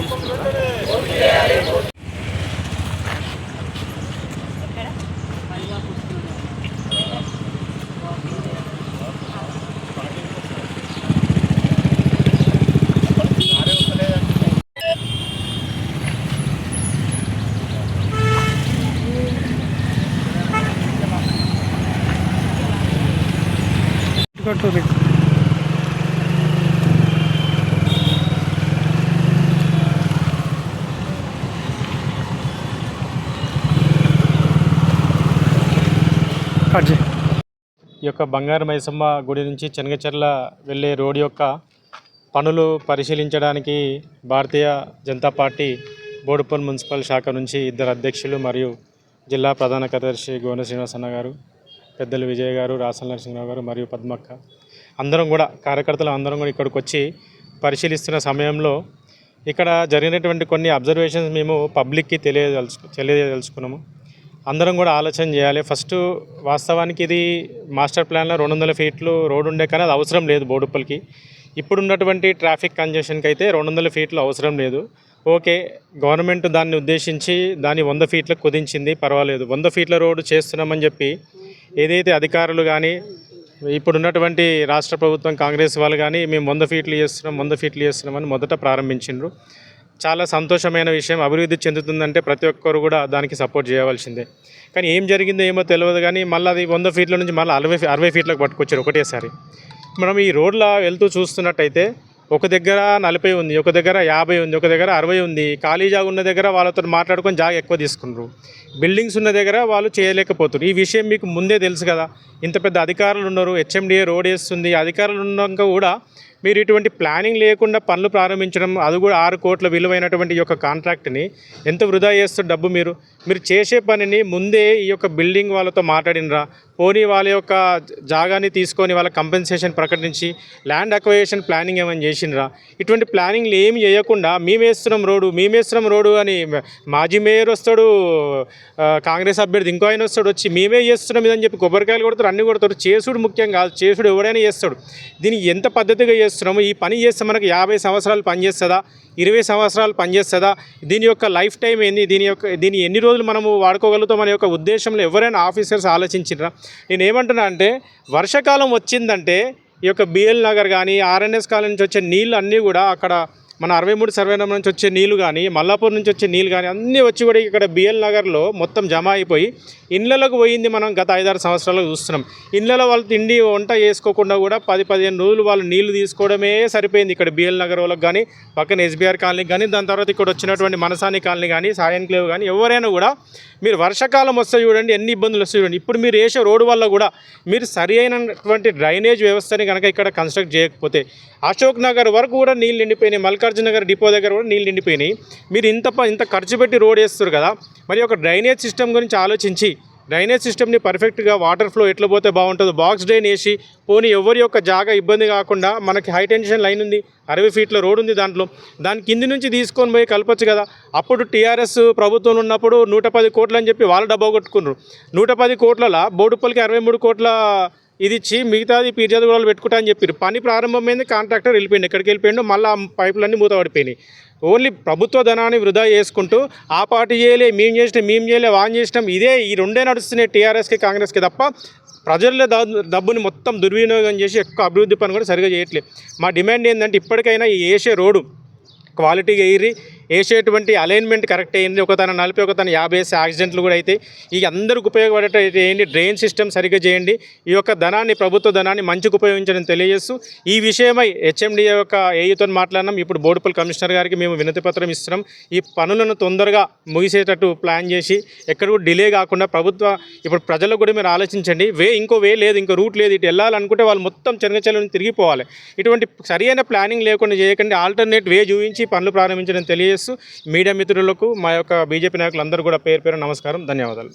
తీసుకుంటాం Puerto Rico. Cut ఈ యొక్క బంగారు మైసమ్మ గుడి నుంచి చెనగచెర్ల వెళ్ళే రోడ్డు యొక్క పనులు పరిశీలించడానికి భారతీయ జనతా పార్టీ బోడుపల్ మున్సిపల్ శాఖ నుంచి ఇద్దరు అధ్యక్షులు మరియు జిల్లా ప్రధాన కార్యదర్శి గోన శ్రీనివాసన్న గారు పెద్దలు విజయ్ గారు రాసల నరసింహరావు గారు మరియు పద్మక్క. అందరం కూడా కార్యకర్తలు అందరం కూడా ఇక్కడికి వచ్చి పరిశీలిస్తున్న సమయంలో ఇక్కడ జరిగినటువంటి కొన్ని అబ్జర్వేషన్స్ మేము పబ్లిక్కి తెలియదలుచు తెలియదలుచుకున్నాము. అందరం కూడా ఆలోచన చేయాలి. ఫస్ట్ వాస్తవానికి ఇది మాస్టర్ ప్లాన్లో రెండు వందల ఫీట్లు రోడ్డు ఉండే కానీ అది అవసరం లేదు బోడుప్పల్కి ఇప్పుడు ఉన్నటువంటి ట్రాఫిక్ కంజెషన్కి అయితే రెండు వందల ఫీట్లు అవసరం లేదు. ఓకే గవర్నమెంట్ దాన్ని ఉద్దేశించి దాన్ని వంద ఫీట్లకు కుదించింది పర్వాలేదు. వంద ఫీట్ల రోడ్డు చేస్తున్నామని చెప్పి ఏదైతే అధికారులు కానీ ఇప్పుడున్నటువంటి రాష్ట్ర ప్రభుత్వం కాంగ్రెస్ వాళ్ళు కానీ మేము వంద ఫీట్లు చేస్తున్నాం వంద ఫీట్లు చేస్తున్నామని మొదట ప్రారంభించిండ్రు. చాలా సంతోషమైన విషయం. అభివృద్ధి చెందుతుందంటే ప్రతి ఒక్కరు కూడా దానికి సపోర్ట్ చేయవలసిందే. కానీ ఏం జరిగిందో ఏమో తెలియదు కానీ మళ్ళీ అది వంద ఫీట్ల నుంచి మళ్ళీ అరవై అరవై ఫీట్లకు పట్టుకొచ్చారు ఒకటేసారి. మనం ఈ రోడ్ల వెళ్తూ చూస్తున్నట్టయితే ఒక దగ్గర నలభై ఉంది ఒక దగ్గర యాభై ఉంది ఒక దగ్గర అరవై ఉంది. ఖాళీ జాగా ఉన్న దగ్గర వాళ్ళతో మాట్లాడుకొని జాగా ఎక్కువ తీసుకున్నారు బిల్డింగ్స్ ఉన్న దగ్గర వాళ్ళు చేయలేకపోతున్నారు ఈ విషయం మీకు ముందే తెలుసు కదా. ఇంత పెద్ద అధికారులు ఉన్నారు హెచ్ఎండిఏ రోడ్ వేస్తుంది. అధికారులు ఉన్నాక కూడా మీరు ఇటువంటి ప్లానింగ్ లేకుండా పనులు ప్రారంభించడం అది కూడా ఆరు కోట్ల విలువైనటువంటి ఈ యొక్క కాంట్రాక్ట్ని ఎంత వృధా చేస్తారు డబ్బు మీరు? మీరు చేసే పనిని ముందే ఈ యొక్క బిల్డింగ్ వాళ్ళతో మాట్లాడినరా? పోనీ వాళ్ళ యొక్క జాగాని తీసుకొని వాళ్ళ కంపెన్సేషన్ ప్రకటించి ల్యాండ్ అక్వైజేషన్ ప్లానింగ్ ఏమైనా చేసినరా? ఇటువంటి ప్లానింగ్లు ఏమి చేయకుండా మేమేస్తున్నాం రోడ్డు మేమేస్తున్నాం రోడ్డు అని మాజీ మేయర్ వస్తాడు కాంగ్రెస్ అభ్యర్థి ఇంకో ఆయన వస్తాడు వచ్చి మేమే చేస్తున్నాం ఇదని చెప్పి కొబ్బరికాయలు కొడతారు అన్ని కొడతారు. చేసుడు ముఖ్యం కాదు చేసుడు ఎవడైనా చేస్తాడు. దీన్ని ఎంత పద్ధతిగా చేస్తున్నాము. ఈ పని చేస్తే మనకు యాభై సంవత్సరాలు పనిచేస్తుందా? ఇరవై సంవత్సరాలు పనిచేస్తుందా? దీని యొక్క లైఫ్ టైం ఏంది? దీని యొక్క దీన్ని ఎన్ని రోజులు మనము వాడుకోగలుగుతాం అనే యొక్క ఉద్దేశంలో ఎవరైనా ఆఫీసర్స్ ఆలోచించినరా నేను ఏమంటున్నా అంటే వర్షాకాలం వచ్చిందంటే ఈ యొక్క బిఎల్ నగర్ కానీ ఆర్ఎన్ఎస్ కాలనీ నుంచి వచ్చే నీళ్ళు అన్నీ కూడా అక్కడ మన అరవై మూడు సర్వే నెంబర్ నుంచి వచ్చే నీళ్ళు కానీ మల్లాపూర్ నుంచి వచ్చే నీళ్ళు కానీ అన్నీ వచ్చి కూడా ఇక్కడ బిఎల్ నగర్లో మొత్తం జమ అయిపోయి ఇళ్ళలోకి పోయింది మనం గత ఐదారు సంవత్సరాలు చూస్తున్నాం. ఇండ్లలో వాళ్ళు తిండి వంట చేసుకోకుండా కూడా పది పదిహేను రోజులు వాళ్ళు నీళ్ళు తీసుకోవడమే సరిపోయింది ఇక్కడ బిఎల్ నగర్ వాళ్ళకి కానీ పక్కన ఎస్బీఆర్ కాలనీకి కానీ దాని తర్వాత ఇక్కడ వచ్చినటువంటి మనసాని కాలనీ కానీ సాయం క్లేవ్ కానీ ఎవరైనా కూడా మీరు వర్షాకాలం వస్తే చూడండి ఎన్ని ఇబ్బందులు వస్తాయి చూడండి. ఇప్పుడు మీరు వేసే రోడ్డు వల్ల కూడా మీరు సరి అయినటువంటి డ్రైనేజ్ వ్యవస్థని కనుక ఇక్కడ కన్స్ట్రక్ట్ చేయకపోతే అశోక్ నగర్ వరకు కూడా నీళ్ళు నిండిపోయినాయి. మల్కా నగర్ డిపో దగ్గర కూడా నీళ్ళు నిండిపోయినాయి. మీరు ఇంత ప- ఇంత ఖర్చు పెట్టి రోడ్ వేస్తారు కదా మరి ఒక డ్రైనేజ్ సిస్టమ్ గురించి ఆలోచించి డ్రైనేజ్ సిస్టమ్ని పర్ఫెక్ట్గా వాటర్ ఫ్లో ఎట్లా పోతే బాగుంటుందో బాక్స్ డ్రైన్ వేసి పోనీ ఎవరి యొక్క జాగా ఇబ్బంది కాకుండా మనకి హై టెన్షన్ లైన్ ఉంది అరవై ఫీట్ల రోడ్ ఉంది దాంట్లో దాని కింది నుంచి తీసుకొని పోయి కలపచ్చు కదా. అప్పుడు టీఆర్ఎస్ ప్రభుత్వం ఉన్నప్పుడు నూట పది కోట్లు అని చెప్పి వాళ్ళు డబ్బా కొట్టుకున్నారు. నూట పది కోట్లలో బోడుపల్లికి అరవై మూడు కోట్ల ఇది ఇచ్చి మిగతాది పీర్జాది కూడా పెట్టుకుంటా అని చెప్పారు పని ప్రారంభమైంది కాంట్రాక్టర్ వెళ్ళిపోయింది ఎక్కడికి వెళ్ళిపోయిండు మళ్ళీ ఆ పైపులన్నీ మూత పడిపోయినాయి ఓన్లీ ప్రభుత్వ ధనాన్ని వృధా చేసుకుంటూ ఆ పార్టీ చేయలే మేము చేసినాం మేము చేయలే వాన్ చేసినాం ఇదే ఈ రెండే నడుస్తున్నాయి టీఆర్ఎస్కి కాంగ్రెస్కి తప్ప ప్రజల డబ్బుని మొత్తం దుర్వినియోగం చేసి ఎక్కువ అభివృద్ధి పని కూడా సరిగా చేయట్లేదు. మా డిమాండ్ ఏంటంటే ఇప్పటికైనా ఈ వేసే రోడ్డు క్వాలిటీగా ఎగిరి వేసేటువంటి అలైన్మెంట్ కరెక్ట్ అయింది ఒక తన నలభై ఒక తన యాభై వేసే యాక్సిడెంట్లు కూడా అయితే ఇక అందరికి ఉపయోగపడేటట్టు ఏంటి డ్రైన్ సిస్టమ్ సరిగ్గా చేయండి. ఈ యొక్క ధనాన్ని ప్రభుత్వ ధనాన్ని మంచికి ఉపయోగించడం తెలియజేస్తూ ఈ విషయమై హెచ్ఎండిఏ యొక్క ఏఈతో మాట్లాడినాం. ఇప్పుడు బోడుపల్లి కమిషనర్ గారికి మేము వినతి పత్రం ఇస్తున్నాం. ఈ పనులను తొందరగా ముగిసేటట్టు ప్లాన్ చేసి ఎక్కడ కూడా డిలే కాకుండా ప్రభుత్వ ఇప్పుడు ప్రజలకు కూడా మీరు ఆలోచించండి. వే ఇంకో వే లేదు ఇంకో రూట్ లేదు. ఇటు వెళ్ళాలనుకుంటే వాళ్ళు మొత్తం చెనగచెలను తిరిగిపోవాలి. ఇటువంటి సరైన ప్లానింగ్ లేకుండా చేయకండి. ఆల్టర్నేట్ వే చూపించి పనులు ప్రారంభించడం తెలియజేస్తూ మీడియా మిత్రులకు మా యొక్క బీజేపీ నాయకులందరూ కూడా పేరు పేరు నమస్కారం ధన్యవాదాలు.